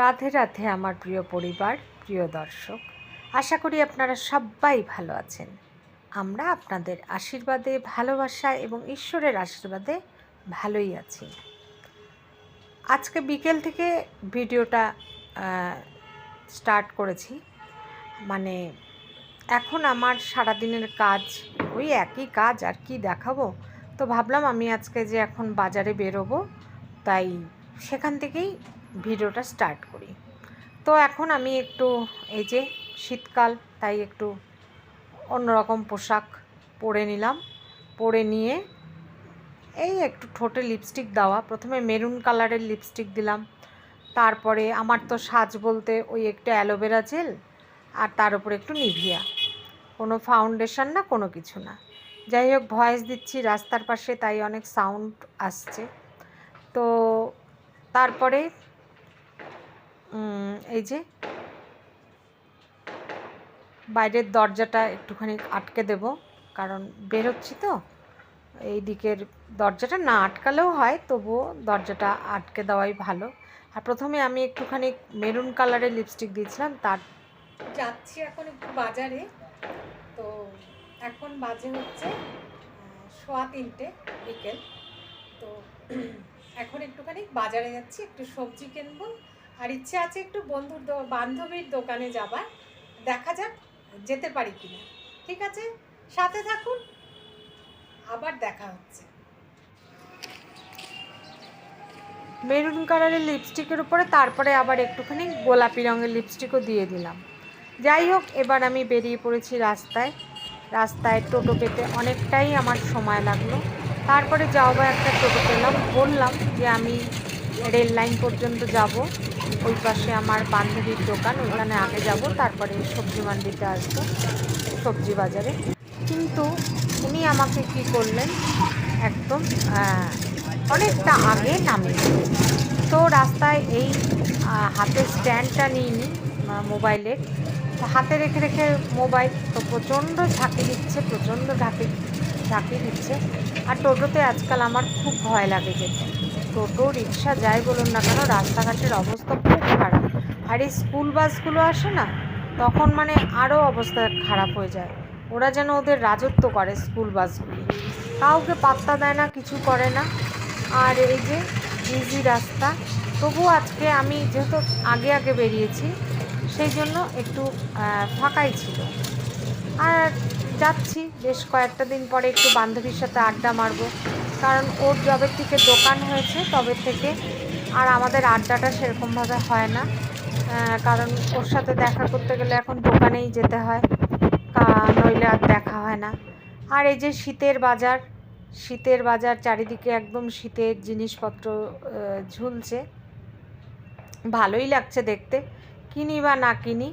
রাধে রাধে আমার প্রিয় পরিবার, প্রিয় দর্শক। আশা করি আপনারা সবাই ভালো আছেন। আমরা আপনাদের আশীর্বাদে, ভালোবাসা এবং ঈশ্বরের আশীর্বাদে ভালোই আছি। আজকে বিকেল থেকে ভিডিওটা স্টার্ট করেছি। মানে এখন আমার সারাদিনের কাজ, ওই একই কাজ আর কি দেখাবো? তো ভাবলাম আমি আজকে যে এখন বাজারে বেরোবো, তাই সেখান থেকেই ভিডিওটা স্টার্ট করি। তো এখন আমি একটু এই যে শীতকাল, তাই একটু অন্যরকম পোশাক পরে নিলাম। পরে নিয়ে এই একটু ঠোঁটে লিপস্টিক দেওয়া। প্রথমে মেরুন কালারের লিপস্টিক দিলাম। তারপরে আমার তো সাজ বলতে ওই একটু অ্যালোভেরা জেল আর তার উপর একটু নিভিয়া কোনো ফাউন্ডেশন না, কোনো কিছু না। যাই হোক, ভয়েস দিচ্ছি রাস্তার পাশে, তাই অনেক সাউন্ড আসছে। তো তারপরে এই যে বাইরের দরজাটা একটুখানি আটকে দেব, কারণ বেরোচ্ছি তো। এই দিকের দরজাটা না আটকালেও হয়, তবুও দরজাটা আটকে দেওয়াই ভালো। আর প্রথমে আমি একটুখানি মেরুন কালারের লিপস্টিক দিয়েছিলাম, তার যাচ্ছি এখন একটু বাজারে। তো এখন বাজে হচ্ছে সোয়া তিনটে বিকেল। তো এখন একটুখানি বাজারে যাচ্ছি, একটু সবজি কিনবো আর ইচ্ছে আছে একটু বন্ধুর বান্ধবীর দোকানে যাবার। দেখা যাক যেতে পারি কিনা। ঠিক আছে? সাথে থাকুন। আবার দেখা হচ্ছে। মেরুন কালারের লিপস্টিকের উপরে তারপরে আবার একটুখানি গোলাপি রঙের লিপস্টিকও দিয়ে দিলাম। যাই হোক, এবার আমি বেরিয়ে পড়েছি রাস্তায়। রাস্তায় টোটো পেতে অনেকটাই আমার সময় লাগল। তারপরে যাও বা একটা টোটো পেলাম, বললাম যে আমি রেল লাইন পর্যন্ত যাব। ওই পাশে আমার বান্ধবীর দোকান ওখানে আগে যাব, তারপরে সবজি মান্ডিতে আসব, সবজি বাজারে। কিন্তু উনি আমাকে কি করলেন, একদম অনেকটা আগে দিলেন। তো রাস্তায় এই হাতের স্ট্যান্ডটা নিইনি মোবাইলের হাতে রেখে রেখে মোবাইল, তো প্রচণ্ড ঝাঁকি দিচ্ছে, প্রচণ্ড ঝাঁকি ঝাঁকি দিচ্ছে। আর টোটোতে আজকাল আমার খুব ভয় লাগে যেতে। টোটো, রিক্সা, যাই বলুন না কেন, রাস্তাঘাটের অবস্থা আর এই স্কুল বাসগুলো আসে না, তখন মানে আরও অবস্থা খারাপ হয়ে যায়। ওরা যেন ওদের রাজত্ব করে স্কুল বাসগুলি। কাউকে পাত্তা দেয় না, কিছু করে না। আর এই যে ইজি রাস্তা, তবু আজকে আমি যেহেতু আগে আগে বেরিয়েছি, সেই জন্য একটু ফাঁকাই ছিল। আর যাচ্ছি, বেশ কয়েকটা দিন পরে একটু বান্ধবীর সাথে আড্ডা মারবো। কারণ ওর যবে থেকে দোকান হয়েছে, তবে থেকে আর আমাদের আড্ডাটা সেরকমভাবে হয় না। কারণ ওর সাথে দেখা করতে গেলে এখন দোকানেই যেতে হয় নইলে আর দেখা হয় না। আর এই যে শীতের বাজার শীতের বাজার চারিদিকে একদম শীতের জিনিসপত্র ঝুলছে। ভালোই লাগছে দেখতে, কিনি বা না কিনি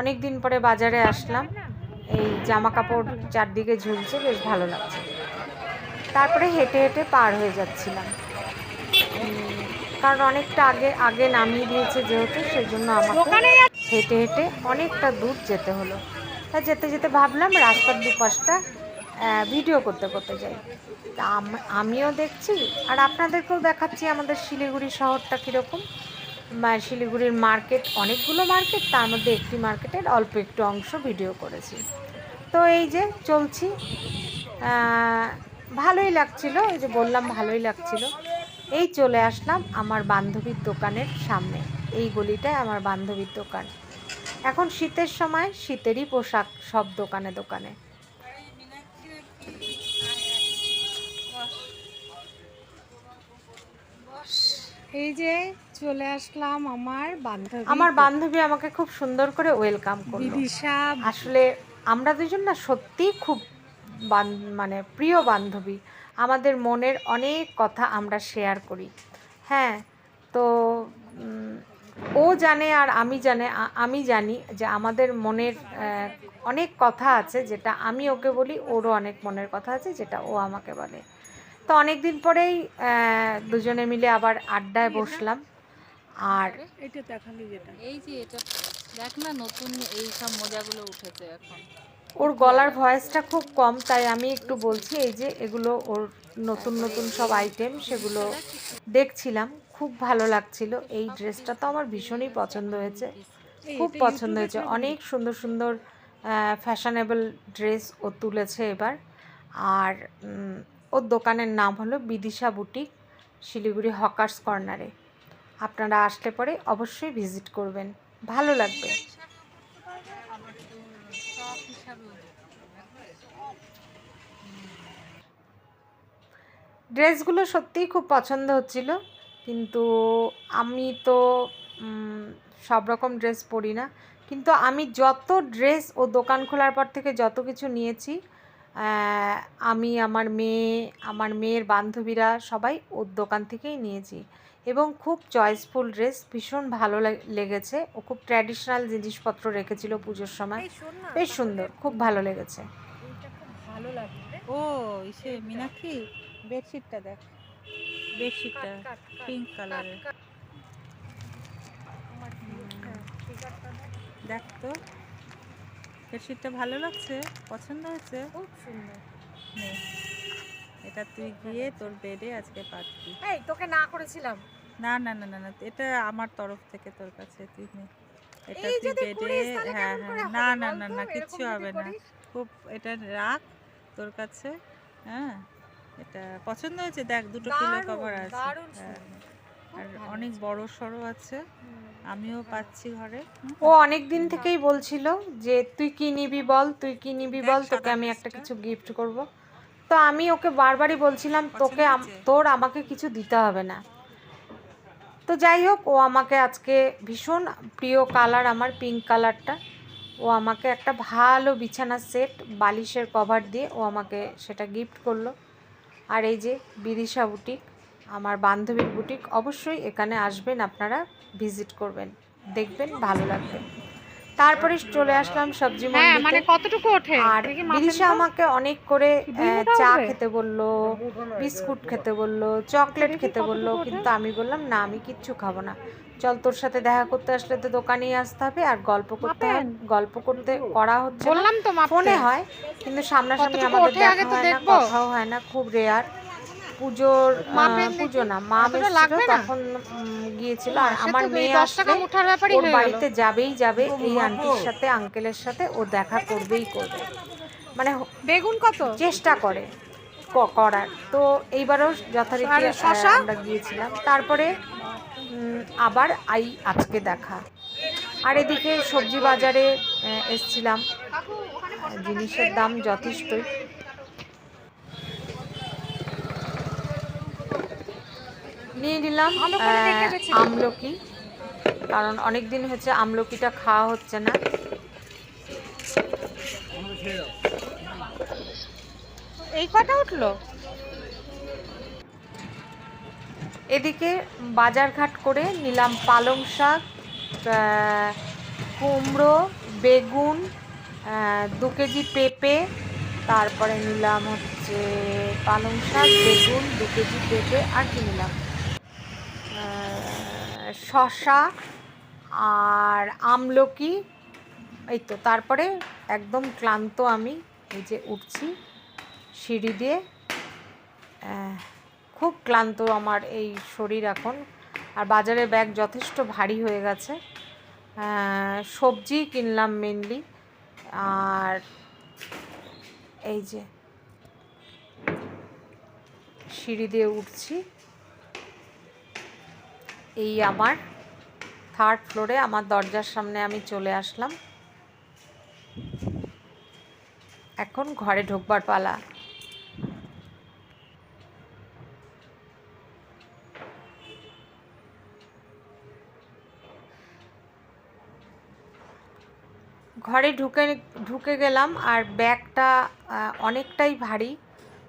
অনেক দিন পরে বাজারে আসলাম। এই জামা কাপড় চারদিকে ঝুলছে, বেশ ভালো লাগছে। তারপরে হেঁটে হেঁটে পার হয়ে যাচ্ছিলাম। কারণ অনেকটা আগে আগে নামিয়ে দিয়েছে যেহেতু সেই জন্য আমাকে হেঁটে হেঁটে অনেকটা দূর যেতে হলো। তা যেতে যেতে ভাবলাম রাস্তার দুপাশটা ভিডিও করতে করতে যাই। তা আম- আমিও দেখছি আর আপনাদেরকেও দেখাচ্ছি আমাদের শিলিগুড়ি শহরটা কীরকম। বা শিলিগুড়ির মার্কেট অনেকগুলো মার্কেট তার মধ্যে একটি মার্কেটের অল্প একটু অংশ ভিডিও করেছি। তো এই যে চলছি ভালোই লাগছিল এই যে বললাম ভালোই লাগছিল। এই চলে আসলাম আমার বান্ধবীর দোকানের সামনে। এই গলিটায় আমার বান্ধবীর দোকান। এখন শীতের সময় শীতেরই পোশাক সব দোকানে দোকানে। এই যে চলে আসলাম আমার বান্ধবী। আমার বান্ধবী আমাকে খুব সুন্দর করে ওয়েলকাম করল। আসলে আমরা দুজন না সত্যি খুব মানে প্রিয় বান্ধবী। আমাদের মনের অনেক কথা আমরা শেয়ার করি। হ্যাঁ তো ও জানে আর আমি জানে আমি জানি যে আমাদের মনের অনেক কথা আছে যেটা আমি ওকে বলি ওরও অনেক মনের কথা আছে যেটা ও আমাকে বলে। তো অনেক দিন পরেই দুজনে মিলে আবার আড্ডায় বসলাম। আর এটা দেখালি যেটা। এই যে এটা দেখ না নতুন এই সব মজাগুলো উঠেছে এখন। ওর গলার ভয়েসটা খুব কম, তাই আমি একটু বলছি, এই যে এগুলো ওর নতুন নতুন সব আইটেম সেগুলো দেখছিলাম, খুব ভালো লাগছিল। এই ড্রেসটা তো আমার ভীষণই পছন্দ হয়েছে, খুব পছন্দ হয়েছে। অনেক সুন্দর সুন্দর ফ্যাশনেবল ড্রেস ও তুলেছে এবার। আর ওর দোকানের নাম হলো বিদিশা বুটিক, শিলিগুড়ি হকার্স কর্নারে আপনারা আসলে পরে অবশ্যই ভিজিট করবেন, ভালো লাগবে। ড্রেসগুলো সত্যিই খুব পছন্দ হচ্ছিল, কিন্তু আমি তো সব রকম ড্রেস পরি না। কিন্তু আমি যত ড্রেস ও দোকান খোলার পর থেকে যত কিছু নিয়েছি আমি, আমার মেয়ে, আমার মেয়ের বান্ধবীরা সবাই ওর দোকান থেকেই নিয়েছি। এবং খুব চয়েসফুল ড্রেস ভীষণ ভালো লেগেছে। ও খুব ট্র্যাডিশনাল জিনিসপত্র রেখেছিল পুজোর সময়। বেশ সুন্দর খুব ভালো লেগেছে। ভালো লাগে ও ইসে মীনাক্ষী বেডশিটটা দেখ। বেডশিটটা পিঙ্ক কালারের দেখ তো বেডশিটটা ভালো লাগছে পছন্দ হয়েছে? খুব সুন্দর। এটা তুই গিয়ে তোর বেডে আজকে পাতবি। এই তোকে না করেছিলাম। না না না না না এটা আমার তরফ থেকে তোর কাছে তুই নে এটা তুই বেডে হ্যাঁ হ্যাঁ। না না না না কিচ্ছু হবে না। খুব এটা রাখ তোর কাছে হ্যাঁ। এটা পছন্দ হয়েছে? দেখ দুটো দারুণ, কভার আছে। হ্যাঁ। আর অনেক বড় সড়ো আছে। আমিও পাচ্ছি ঘরে। ও অনেক দিন থেকেই বলছিল যে তুই কি নিবি বল তুই কি নিবি বল তোকে আমি একটা কিছু গিফট করব। তো আমি ওকে বারবারই বলছিলাম তোকে তোর আমাকে কিছু দিতে হবে না। তো যাই হোক, ও আমাকে আজকে ভীষণ প্রিয় কালার আমার পিঙ্ক কালারটা ও আমাকে একটা ভালো বিছানা সেট বালিশের কভার দিয়ে ও আমাকে সেটা গিফট করল। আর এই যে বিদিশা বুটিক আমার বান্ধবীর বুটিক অবশ্যই এখানে আসবেন, আপনারা ভিজিট করবেন। দেখবেন, ভালো লাগবে। তারপরে চলে আসলাম সবজি হ্যাঁ মানে কতটুকু ওঠে? আর বিদিশা আমাকে অনেক করে চা খেতে বলল বিস্কুট খেতে বলল চকলেট খেতে বলল কিন্তু আমি বললাম না আমি কিচ্ছু খাব না। চল তোর সাথে দেখা করতে আসলে তো দোকানেই আসতে হবে আর গল্প করতে গল্প করতে করা হচ্ছে বললাম তো ফোনে হয় কিন্তু সামনাসামনি আমাদের দেখা হয় না কথাও হয় না খুব রেয়ার পুজোর পুজো না মা লাগবে তখন গিয়েছিল আর আমার মেয়ে ব্যাপারই ওর বাড়িতে যাবেই যাবে এই আন্টির সাথে আঙ্কেলের সাথে ও দেখা করবেই করবে। মানে বেগুন কত? চেষ্টা করে করার। তো এইবারও যথারীতি? আমরা গিয়েছিলাম। তারপরে আবার আই আজকে দেখা। আর এদিকে সবজি বাজারে এসছিলাম। জিনিসের দাম যথেষ্টই। নিয়ে নিলাম। আমলকি কারণ অনেক দিন হচ্ছে আমলকিটা খাওয়া হচ্ছে না। এই কটা উঠল? এদিকে বাজারঘাট করে নিলাম পালং শাক কুমড়ো বেগুন দু কেজি পেঁপে তারপরে নিলাম হচ্ছে পালং শাক বেগুন দু কেজি পেঁপে আর কি নিলাম। শসা আর আমলকি, এই তো তারপরে একদম ক্লান্ত আমি এই যে উঠছি সিঁড়ি দিয়ে। খুব ক্লান্ত আমার এই শরীর এখন। আর বাজারে ব্যাগ যথেষ্ট ভারী হয়ে গেছে। সবজি কিনলাম মেনলি আর এই যে সিঁড়ি দিয়ে উঠছি। এই আমার থার্ড ফ্লোরে আমার দরজার সামনে আমি চলে আসলাম। এখন ঘরে ঢোকবার পালা। ঘরে ঢুকে ঢুকে গেলাম আর ব্যাগটা অনেকটাই ভারী।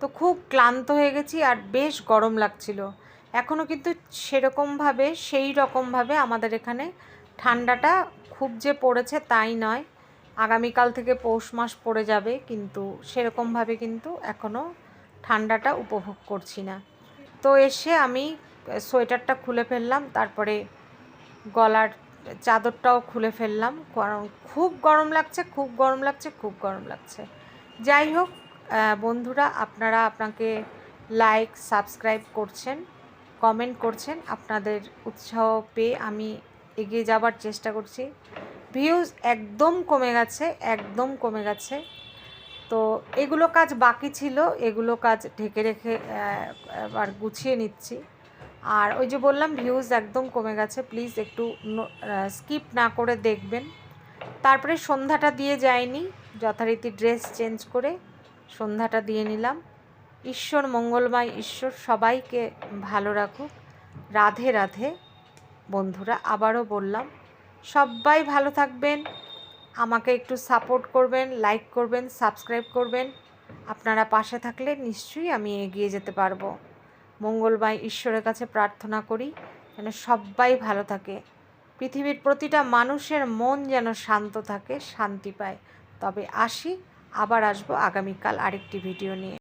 তো খুব ক্লান্ত হয়ে গেছি আর বেশ গরম লাগছিল। এখনও কিন্তু সেরকমভাবে সেই রকমভাবে আমাদের এখানে ঠান্ডাটা খুব যে পড়েছে তাই নয়। আগামীকাল থেকে পৌষ মাস পড়ে যাবে, কিন্তু সেরকমভাবে কিন্তু এখনও ঠান্ডাটা উপভোগ করছি না। তো এসে আমি সোয়েটারটা খুলে ফেললাম, তারপরে গলার চাদরটাও খুলে ফেললাম। কারণ খুব গরম লাগছে, খুব গরম লাগছে, খুব গরম লাগছে। যাই হোক বন্ধুরা, আপনারা আপনাকে লাইক সাবস্ক্রাইব করছেন। কমেন্ট করছেন, আপনাদের উৎসাহ পেয়ে আমি এগিয়ে যাবার চেষ্টা করছি। ভিউজ একদম কমে গেছে, একদম কমে গেছে। তো এগুলো কাজ বাকি ছিল, এগুলো কাজ ঢেকে রেখে এবার গুছিয়ে নিচ্ছি। আর ওই যে বললাম, ভিউজ একদম কমে গেছে, প্লিজ একটু স্কিপ না করে দেখবেন। তারপরে সন্ধ্যাটা দিয়ে যায়নি যথারীতি ড্রেস চেঞ্জ করে সন্ধ্যাটা দিয়ে নিলাম। ঈশ্বর মঙ্গলময়, ঈশ্বর সবাইকে ভালো রাখুক। রাধে রাধে। বন্ধুরা, আবারও বললাম, সবাই ভালো থাকবেন, আমাকে একটু সাপোর্ট করবেন, লাইক করবেন, সাবস্ক্রাইব করবেন। আপনারা পাশে থাকলে নিশ্চয়ই আমি এগিয়ে যেতে পারব। মঙ্গলময়, ঈশ্বরের কাছে প্রার্থনা করি, যেন সবাই ভালো থাকে। পৃথিবীর প্রতিটা মানুষের মন যেন শান্ত থাকে, শান্তি পায়। তবে আসি, আবার আসব আগামীকাল আরেকটি ভিডিও নিয়ে।